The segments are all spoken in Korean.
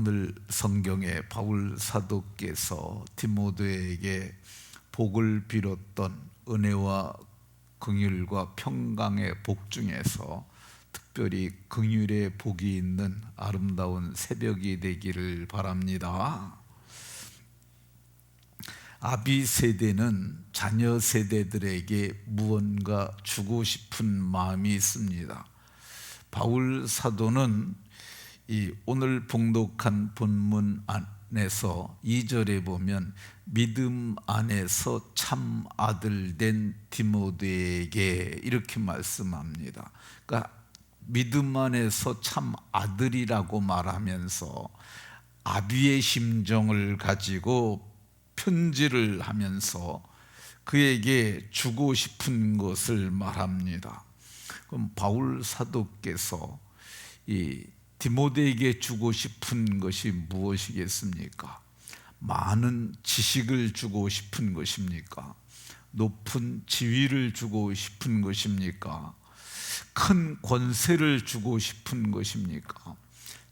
오늘 성경에 바울 사도께서 디모데에게 복을 빌었던 은혜와 긍휼과 평강의 복 중에서 특별히 긍휼의 복이 있는 아름다운 새벽이 되기를 바랍니다. 아비 세대는 자녀 세대들에게 무언가 주고 싶은 마음이 있습니다. 바울 사도는 이 오늘 봉독한 본문 안에서 2절에 보면 믿음 안에서 참 아들 된 디모데에게 이렇게 말씀합니다. 그러니까 믿음 안에서 참 아들이라고 말하면서 아비의 심정을 가지고 편지를 하면서 그에게 주고 싶은 것을 말합니다. 그럼 바울 사도께서 이 디모데에게 주고 싶은 것이 무엇이겠습니까? 많은 지식을 주고 싶은 것입니까? 높은 지위를 주고 싶은 것입니까? 큰 권세를 주고 싶은 것입니까?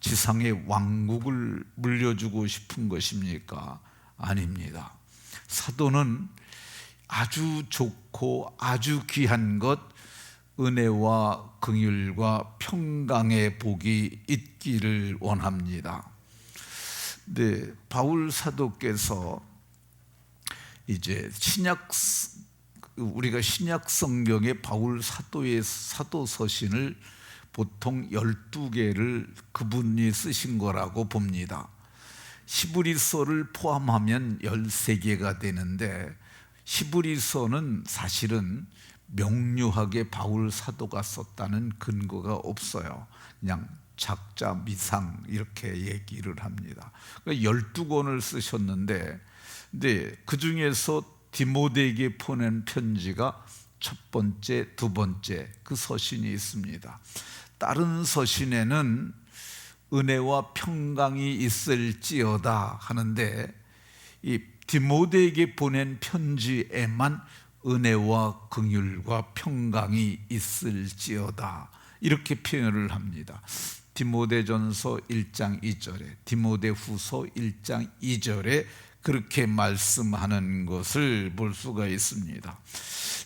지상의 왕국을 물려주고 싶은 것입니까? 아닙니다. 사도는 아주 좋고 아주 귀한 것 은혜와 긍휼과 평강의 복이 있기를 원합니다. 네, 바울 사도께서 이제 신약 우리가 신약 성경의 바울 사도의 사도 서신을 보통 12개를 그분이 쓰신 거라고 봅니다. 히브리서를 포함하면 13개가 되는데 히브리서는 사실은 명료하게 바울 사도가 썼다는 근거가 없어요. 그냥 작자 미상 이렇게 얘기를 합니다. 그러니까 12권을 쓰셨는데 근데 그 중에서 디모데에게 보낸 편지가 첫 번째, 두 번째 그 서신이 있습니다. 다른 서신에는 은혜와 평강이 있을지어다 하는데 이 디모데에게 보낸 편지에만 은혜와 긍휼과 평강이 있을지어다 이렇게 표현을 합니다. 디모데전서 1장 2절에 디모데후서 1장 2절에 그렇게 말씀하는 것을 볼 수가 있습니다.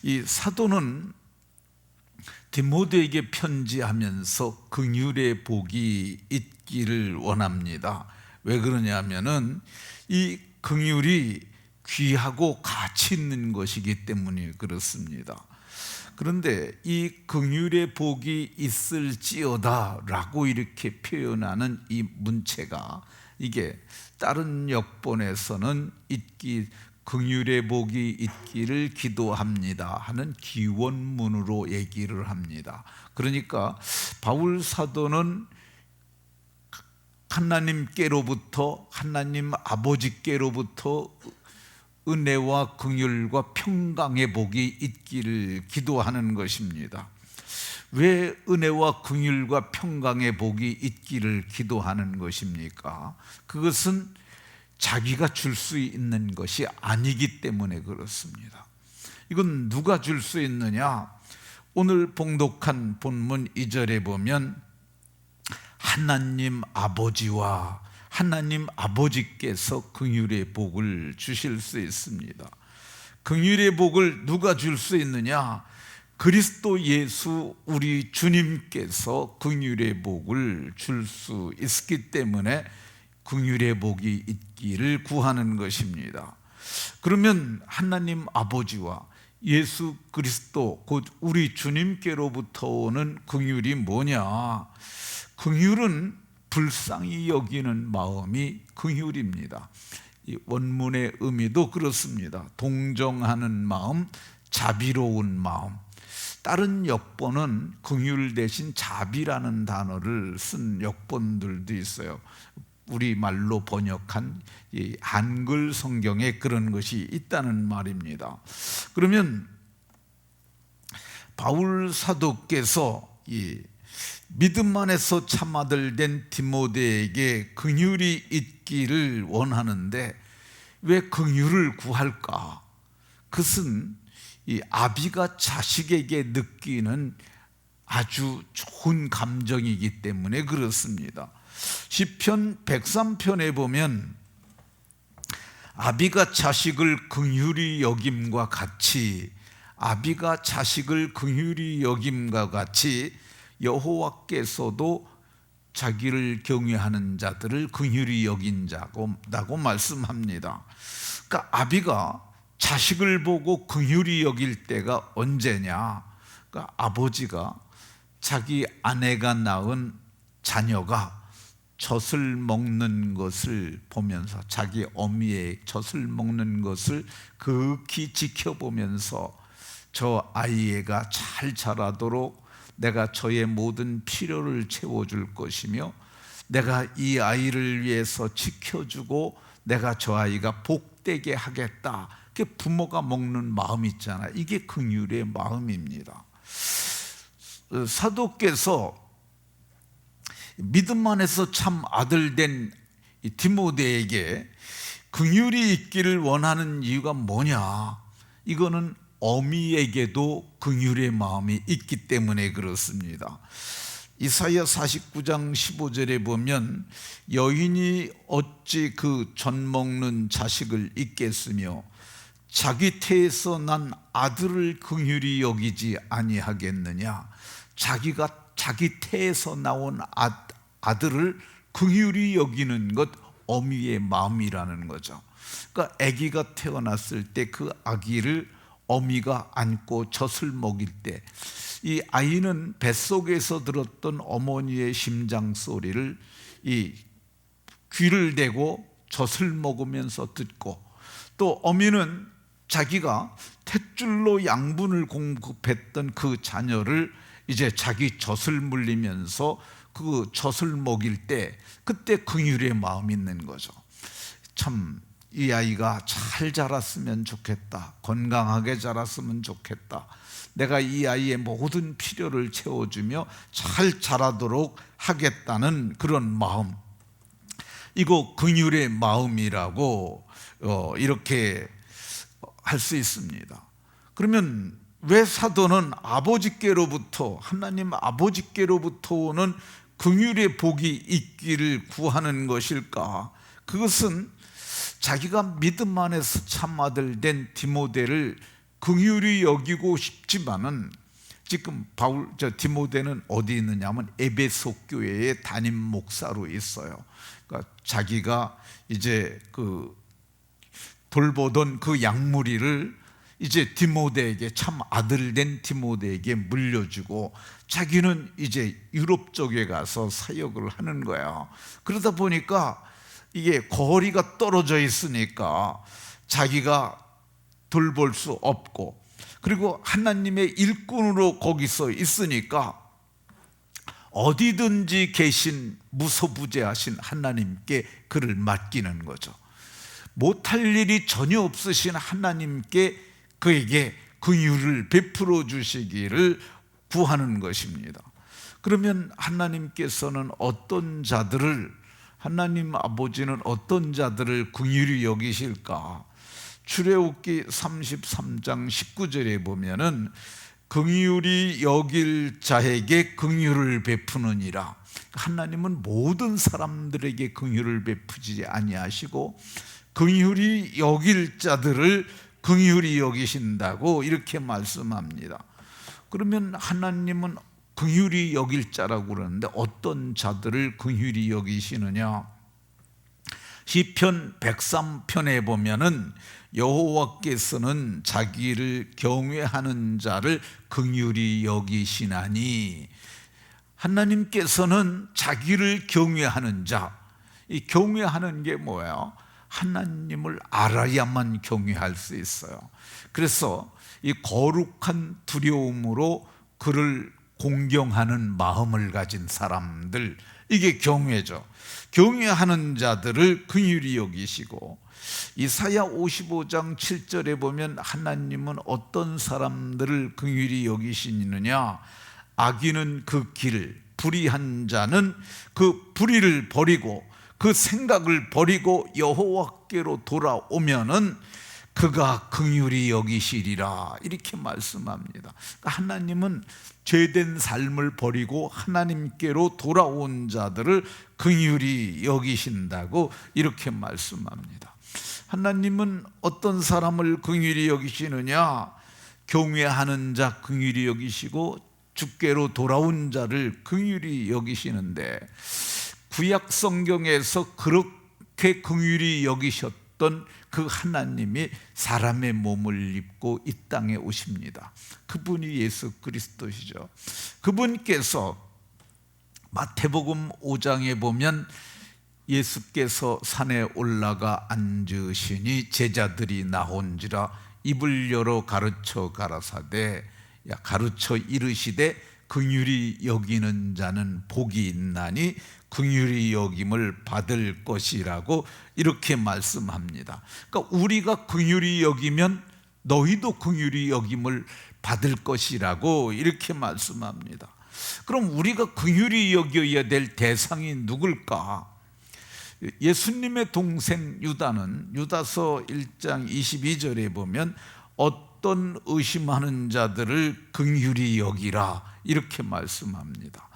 이 사도는 디모데에게 편지하면서 긍휼의 복이 있기를 원합니다. 왜 그러냐면은 이 긍휼이 귀하고 가치 있는 것이기 때문에 그렇습니다. 그런데 이 긍휼의 복이 있을지어다라고 이렇게 표현하는 이 문체가 이게 다른 역본에서는 있기 긍휼의 복이 있기를 기도합니다 하는 기원문으로 얘기를 합니다. 그러니까 바울 사도는 하나님께로부터 하나님 아버지께로부터 은혜와 긍휼과 평강의 복이 있기를 기도하는 것입니다. 왜 은혜와 긍휼과 평강의 복이 있기를 기도하는 것입니까? 그것은 자기가 줄 수 있는 것이 아니기 때문에 그렇습니다. 이건 누가 줄 수 있느냐? 오늘 봉독한 본문 2절에 보면 하나님 아버지와 하나님 아버지께서 긍휼의 복을 주실 수 있습니다. 긍휼의 복을 누가 줄 수 있느냐? 그리스도 예수 우리 주님께서 긍휼의 복을 줄 수 있기 때문에 긍휼의 복이 있기를 구하는 것입니다. 그러면 하나님 아버지와 예수 그리스도 곧 우리 주님께로부터 오는 긍휼이 뭐냐? 긍휼은 불쌍히 여기는 마음이 긍휼입니다. 원문의 의미도 그렇습니다. 동정하는 마음, 자비로운 마음. 다른 역본은 긍휼 대신 자비라는 단어를 쓴 역본들도 있어요. 우리 말로 번역한 한글 성경에 그런 것이 있다는 말입니다. 그러면 바울 사도께서 이 믿음 안에서 참 아들 된 디모데에게 긍휼이 있기를 원하는데 왜 긍휼을 구할까? 그것은 이 아비가 자식에게 느끼는 아주 좋은 감정이기 때문에 그렇습니다. 시편 103편에 보면 아비가 자식을 긍휼히 여김과 같이 아비가 자식을 긍휼히 여김과 같이 여호와께서도 자기를 경외하는 자들을 긍휼히 여긴 자고 말씀합니다. 그러니까 아비가 자식을 보고 긍휼히 여길 때가 언제냐? 그러니까 아버지가 자기 아내가 낳은 자녀가 젖을 먹는 것을 보면서 자기 어미의 젖을 먹는 것을 극히 지켜보면서 저 아이애가 잘 자라도록 내가 저의 모든 필요를 채워줄 것이며 내가 이 아이를 위해서 지켜주고 내가 저 아이가 복되게 하겠다. 그 부모가 먹는 마음 있잖아요. 이게 긍휼의 마음입니다. 사도께서 믿음 안에서 참 아들 된 디모데에게 긍휼이 있기를 원하는 이유가 뭐냐? 이거는 어미에게도 긍휼의 마음이 있기 때문에 그렇습니다. 이사야 49장 15절에 보면 여인이 어찌 그전 먹는 자식을 잊겠으며 자기 태에서 난 아들을 긍휼히 여기지 아니하겠느냐 자기가 자기 태에서 나온 아, 아들을 긍휼히 여기는 것 어미의 마음이라는 거죠. 그러니까 아기가 태어났을 때 그 아기를 어미가 안고 젖을 먹일 때 이 아이는 뱃속에서 들었던 어머니의 심장 소리를 이 귀를 대고 젖을 먹으면서 듣고 또 어미는 자기가 탯줄로 양분을 공급했던 그 자녀를 이제 자기 젖을 물리면서 그 젖을 먹일 때 그때 긍휼의 마음이 있는 거죠. 참 이 아이가 잘 자랐으면 좋겠다. 건강하게 자랐으면 좋겠다. 내가 이 아이의 모든 필요를 채워주며 잘 자라도록 하겠다는 그런 마음. 이거 긍휼의 마음이라고 어, 이렇게 할 수 있습니다. 그러면 왜 사도는 아버지께로부터 하나님 아버지께로부터 오는 긍휼의 복이 있기를 구하는 것일까? 그것은 자기가 믿음 안에서 참 아들 된 디모데를 긍휼히 여기고 싶지만은 지금 바울 저 디모데는 어디 있느냐면 에베소 교회의 담임 목사로 있어요. 그러니까 자기가 이제 그 돌보던 그 양무리를 이제 디모데에게 참 아들 된 디모데에게 물려주고 자기는 이제 유럽 쪽에 가서 사역을 하는 거야. 그러다 보니까 이게 거리가 떨어져 있으니까 자기가 돌볼 수 없고 그리고 하나님의 일꾼으로 거기서 있으니까 어디든지 계신 무소부재하신 하나님께 그를 맡기는 거죠. 못할 일이 전혀 없으신 하나님께 그에게 긍휼을 베풀어 주시기를 구하는 것입니다. 그러면 하나님께서는 어떤 자들을 하나님 아버지는 어떤 자들을 긍휼히 여기실까? 출애굽기 33장 19절에 보면은 긍휼히 여길 자에게 긍휼을 베푸느니라. 하나님은 모든 사람들에게 긍휼을 베푸지 아니하시고 긍휼히 여길 자들을 긍휼히 여기신다고 이렇게 말씀합니다. 그러면 하나님은 긍휼히 여길 자라고 그러는데 어떤 자들을 긍휼히 여기시느냐? 시편 103편에 보면은 여호와께서는 자기를 경외하는 자를 긍휼히 여기시나니 하나님께서는 자기를 경외하는 자, 이 경외하는 게 뭐예요? 하나님을 알아야만 경외할 수 있어요. 그래서 이 거룩한 두려움으로 그를 공경하는 마음을 가진 사람들 이게 경외죠. 경외하는 자들을 긍휼히 여기시고 이사야 55장 7절에 보면 하나님은 어떤 사람들을 긍휼히 여기시느냐 악인은 그 길, 불의한 자는 그 불의를 버리고 그 생각을 버리고 여호와께로 돌아오면은 그가 긍휼히 여기시리라 이렇게 말씀합니다. 그러니까 하나님은 죄된 삶을 버리고 하나님께로 돌아온 자들을 긍휼히 여기신다고 이렇게 말씀합니다. 하나님은 어떤 사람을 긍휼히 여기시느냐? 경외하는 자 긍휼히 여기시고 주께로 돌아온 자를 긍휼히 여기시는데 구약 성경에서 그렇게 긍휼히 여기셨 던 그 하나님이 사람의 몸을 입고 이 땅에 오십니다. 그분이 예수 그리스도시죠. 그분께서 마태복음 5장에 보면 예수께서 산에 올라가 앉으시니 제자들이 나온지라 입을 열어 가르쳐 가라사대 야 가르쳐 이르시되 긍휼히 여기는 자는 복이 있나니 긍휼히 여김을 받을 것이라고 이렇게 말씀합니다. 그러니까 우리가 긍휼히 여기면 너희도 긍휼히 여김을 받을 것이라고 이렇게 말씀합니다. 그럼 우리가 긍휼히 여겨야 될 대상이 누굴까? 예수님의 동생 유다는 유다서 1장 22절에 보면 어떤 의심하는 자들을 긍휼히 여기라 이렇게 말씀합니다.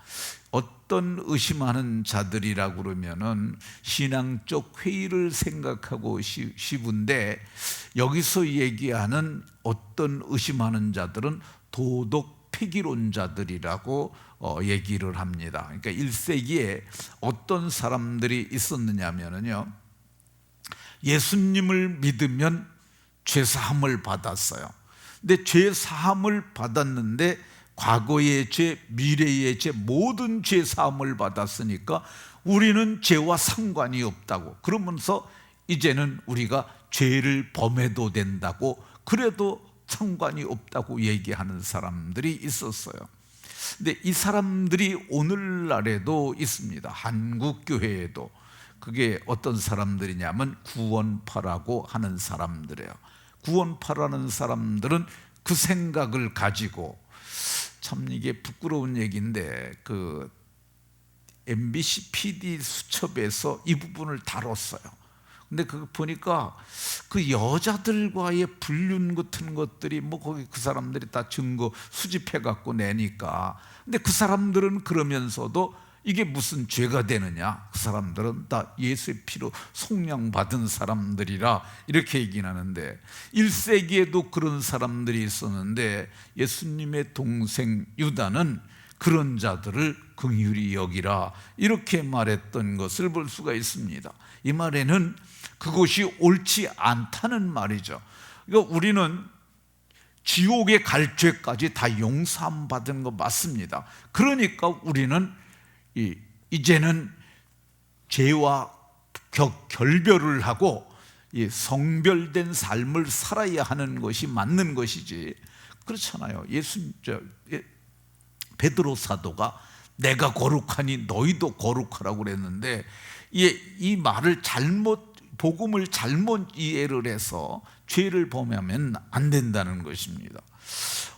어떤 의심하는 자들이라고 그러면은 신앙적 회의를 생각하고 싶은데 여기서 얘기하는 어떤 의심하는 자들은 도덕 폐기론자들이라고 어, 얘기를 합니다. 그러니까 1세기에 어떤 사람들이 있었느냐면요. 예수님을 믿으면 죄 사함을 받았어요. 근데 죄 사함을 받았는데 과거의 죄, 미래의 죄, 모든 죄 사함을 받았으니까 우리는 죄와 상관이 없다고 그러면서 이제는 우리가 죄를 범해도 된다고 그래도 상관이 없다고 얘기하는 사람들이 있었어요. 근데 이 사람들이 오늘날에도 있습니다. 한국 교회에도 그게 어떤 사람들이냐면 구원파라고 하는 사람들이에요. 구원파라는 사람들은 그 생각을 가지고 참 이게 부끄러운 얘기인데 그 MBC PD 수첩에서 이 부분을 다뤘어요. 근데 그 보니까 그 여자들과의 불륜 같은 것들이 뭐 거기 그 사람들이 다 증거 수집해 갖고 내니까 근데 그 사람들은 그러면서도 이게 무슨 죄가 되느냐? 그 사람들은 다 예수의 피로 속량받은 사람들이라 이렇게 얘기는 하는데 1세기에도 그런 사람들이 있었는데 예수님의 동생 유다는 그런 자들을 긍휼히 여기라 이렇게 말했던 것을 볼 수가 있습니다. 이 말에는 그것이 옳지 않다는 말이죠. 그러니까 우리는 지옥에 갈 죄까지 다 용서함 받은 거 맞습니다. 그러니까 우리는 이제는 죄와 결별을 하고 성별된 삶을 살아야 하는 것이 맞는 것이지 그렇잖아요. 예수 예, 베드로 사도가 내가 거룩하니 너희도 거룩하라고 그랬는데 이, 이 말을 잘못 복음을 잘못 이해를 해서 죄를 범하면 안 된다는 것입니다.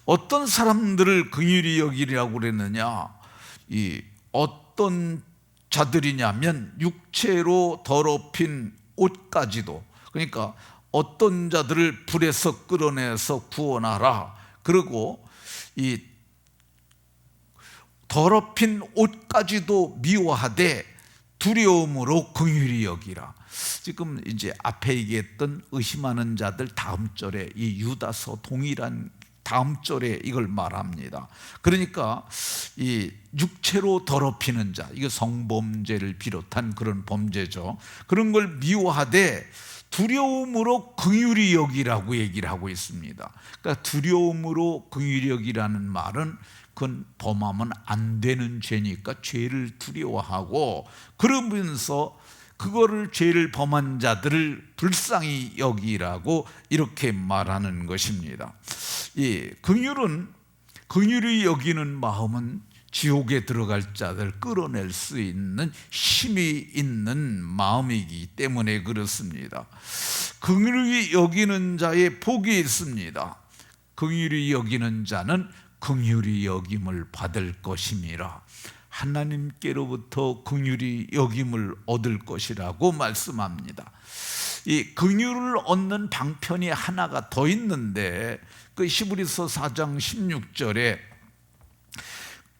어떤 사람들을 긍휼히 여기라고 그랬느냐? 이 어떤 자들이냐면 육체로 더럽힌 옷까지도 그러니까 어떤 자들을 불에서 끌어내서 구원하라. 그리고 이 더럽힌 옷까지도 미워하되 두려움으로 긍휼히 여기라. 지금 이제 앞에 얘기했던 의심하는 자들 다음 절에 이 유다서 동일한 다음 절에 이걸 말합니다. 그러니까 이 육체로 더럽히는 자, 이거 성범죄를 비롯한 그런 범죄죠. 그런 걸 미워하되 두려움으로 긍휼히 여기라고 얘기를 하고 있습니다. 그러니까 두려움으로 긍휼히 여기라는 말은 그건 범하면 안 되는 죄니까 죄를 두려워하고 그러면서 그거를 죄를 범한 자들을 불쌍히 여기라고 이렇게 말하는 것입니다. 이 긍휼은 긍휼히 여기는 마음은 지옥에 들어갈 자들 끌어낼 수 있는 힘이 있는 마음이기 때문에 그렇습니다. 긍휼히 여기는 자의 복이 있습니다. 긍휼히 여기는 자는 긍휼히 여김을 받을 것임이라. 하나님께로부터 긍휼히 여김을 얻을 것이라고 말씀합니다. 이 긍휼을 얻는 방편이 하나가 더 있는데 그 히브리서 4장 16절에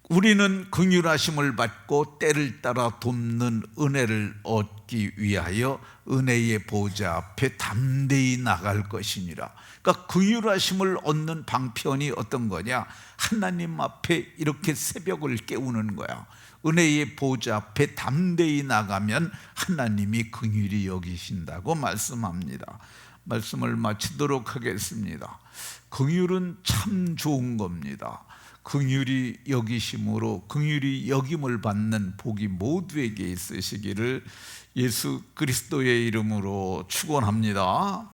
우리는 긍휼하심을 받고 때를 따라 돕는 은혜를 얻기 위하여 은혜의 보좌 앞에 담대히 나갈 것이니라. 그러니까 긍휼하심을 얻는 방편이 어떤 거냐? 하나님 앞에 이렇게 새벽을 깨우는 거야. 은혜의 보좌 앞에 담대히 나가면 하나님이 긍휼히 여기신다고 말씀합니다. 말씀을 마치도록 하겠습니다. 긍휼은 참 좋은 겁니다. 긍휼이 여기심으로 긍휼이 여김을 받는 복이 모두에게 있으시기를 예수 그리스도의 이름으로 축원합니다.